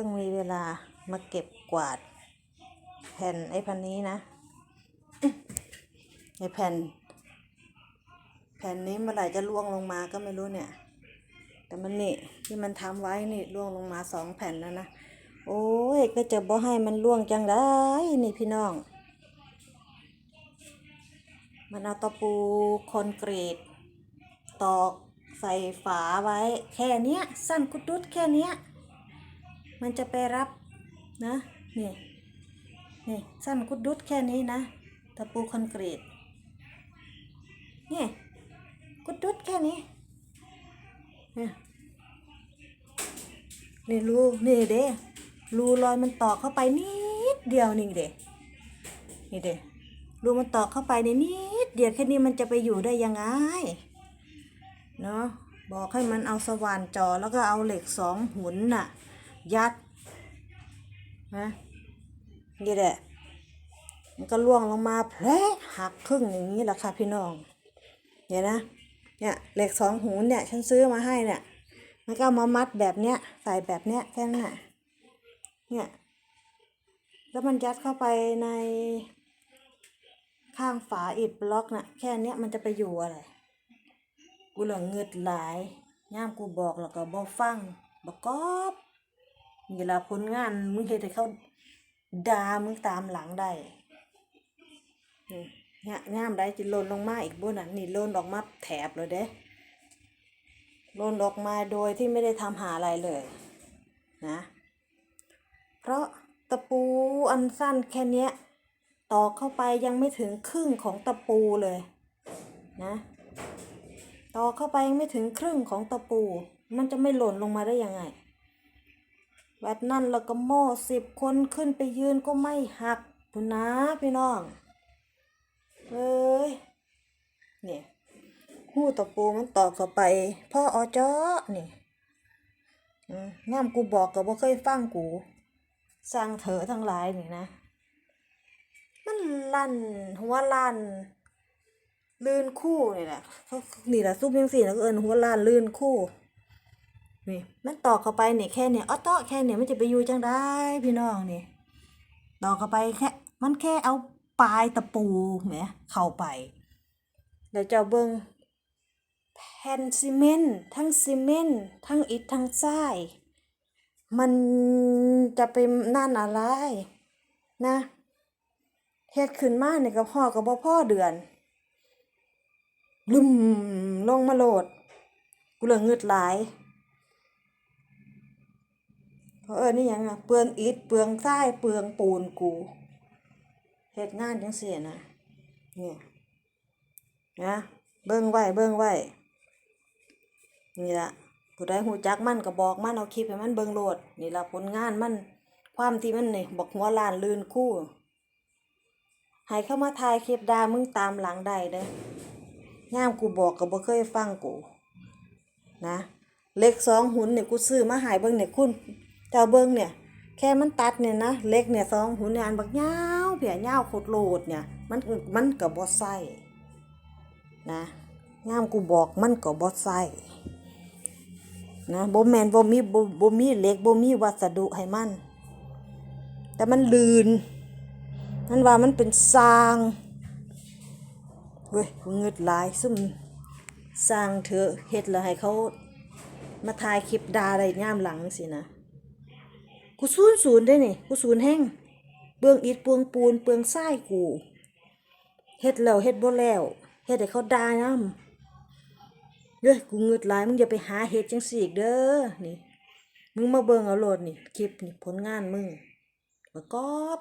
พิ่งมีเวลามาเก็บกวาด แผ่นไอ้พันนี้นะไอ้แผ่น แผ่นนี้เมื่อไหร่จะล่วงลงมาก็ไม่รู้เนี่ย แต่มันนี่ที่มันทำไว้นี่ล่วงลงมาสองแผ่นแล้วนะโอ้ยก็จะบ่ให้มันล่วงจังได้นี่พี่น้อง มันเอาตะปูคอนกรีตตอกใส่ฝาไว้ แค่เนี้ย สั้นกุดดุดแค่เนี้ย มันจะไปรับนะนี่นี่สั้นกุดดุดแค่นี้นะตะปูคอนกรีตนี่กุดดุดแค่นี้เนี่ยนี่รูนี่เด้รูรอยมันตอกเข้าไปนิดเดียวนี่เด้นี่เด้รูมันตอกเข้าไปในนิดเดียวแค่นี้มันจะไปอยู่ได้ยังไงเนาะบอกให้มันเอาสว่านจอแล้วก็เอาเหล็กสองหุนน่ะ ยัดนะนี่แหละ มันก็ล่วงลงมาแผลหักครึ่งอย่างนี้แหละค่ะพี่น้องเห็นนะเนี่ยเหล็กสองหูเนี่ยฉันซื้อมาให้เนี่ยมันก็มามัดแบบเนี้ยใส่แบบเนี้ยแค่นั้นน่ะเนี่ยแล้วมันยัดเข้าไปในข้างฝาอิฐบล็อกน่ะแค่เนี้ยมันจะไปอยู่อะไรกูหลงเงืดหลายย่ามกูบอกแล้วก็บ่ฟังบ่กอบ นี่ละผลงานมึงเฮ็ดให้เขาด่ามึงตามหลังได้นี่เนี่ยย่ามได้จิหล่นลงมาอีกบ่น่ะนี่หล่นออกมาแถบเลยเด้หล่นออกมาโดยที่ไม่ได้ทำหาอะไรเลยนะ เพราะตะปูอันสั้นแค่เนี้ยตอกเข้าไปยังไม่ถึงครึ่งของตะปูเลยนะตอกเข้าไปยังไม่ถึงครึ่งของตะปู มันจะไม่หล่นลงมาได้ยังไง บบนั้นแล้วก็โม่สิบคนขึ้นไปยืนก็ไม่หักคุนะพี่น้องเอ้ยเนี่ยหูตะปูมันตอกเข้าไป พ่ออจอนี่อืมง่ามกูบอกก็บ่เคยฟังกูสร้างเถอะทั้งหลายนี่นะ มันลั่นหัวลั่นลื่นคู่นี่แหละเขานี่แหละซุปยังสี่แล้วก็เอินหัวล้านลื่นคู่ นี่มันต่อเข้าไปเนี่ยแค่เนี่ยอ้อตอแค่เนี่ยมันจะไปอยู่จังได้พี่น้องนี่ต่อเข้าไปแค่มันแค่เอาปลายตะปูแหมเข้าไปแล้วเจ้าเบิงแผ่นซีเมนต์ทั้งซีเมนต์ทั้งอิฐทั้งทรายมันจะเป็นนั่นอะไรนะเฮ็ดขึ้นมาเนี่ยก็พ่อกับบ่พ่อเดือนลุ่มลงมาโหลด กูเหลือเงืดหลาย เพราะเออนี่ยังอะเปลืองอิฐเปลืองทรายเปลืองปูนกูเฮ็ดงานจังซี่นะเนี่ยนะเบิ่งไว้เบิ่งไว้นี่ละผู้ใดหูจักมันก็บอกมันเอาคลิปให้มันเบิ่งโหลดนี่ละผลงานมันความที่มันนี่บอกหัวล้านลื่นคู่ให้เข้ามาถ่ายคลิปดามึงตามหลังได้เด้อย่ามกูบอกก็บ่เคยฟังกู นะ เล็กสองหุ่นเนี่ยกูซื้อมาหายเบิ่งเนี่ยคุณ เจ้าเบิ่งเนี่ย แค่มันตัดเนี่ยนะเล็กเนี่ยสองหุ่นเนี่ยอันบักยาเพียยาวโคตรโลดเนี่ย มันมันก็บ่ใส่นะย่ามกูบอกมันก็บ่ใส่นะบ่แมนบ่มีบ่บ่มีเล็กบ่มีวัสดุให้มัน แต่มันลื่นมันว่ามันเป็นซางเว้ยเงึดหลายซุ่มสร้างเถอะเฮ็ดแล้วให้เขามาถ่ายคลิปด่าได้ย่ามหลังสินะ กูศูนย์ศูนย์ได้นี่กูศูนย์แห้งเบืองอิดเปลืองปูนเปืองทรายกูเฮ็ดแล้วเฮ็ดบ่แล้วเฮ็ดให้เขาด่านํเด้อกูเงึดหลายมึงอย่าไปหาเฮ็ดจังซี่อีกเด้อนี่มึงมาเบิ่งเอาโลดนี่คลิปนี่ผลงานมึงประกอบ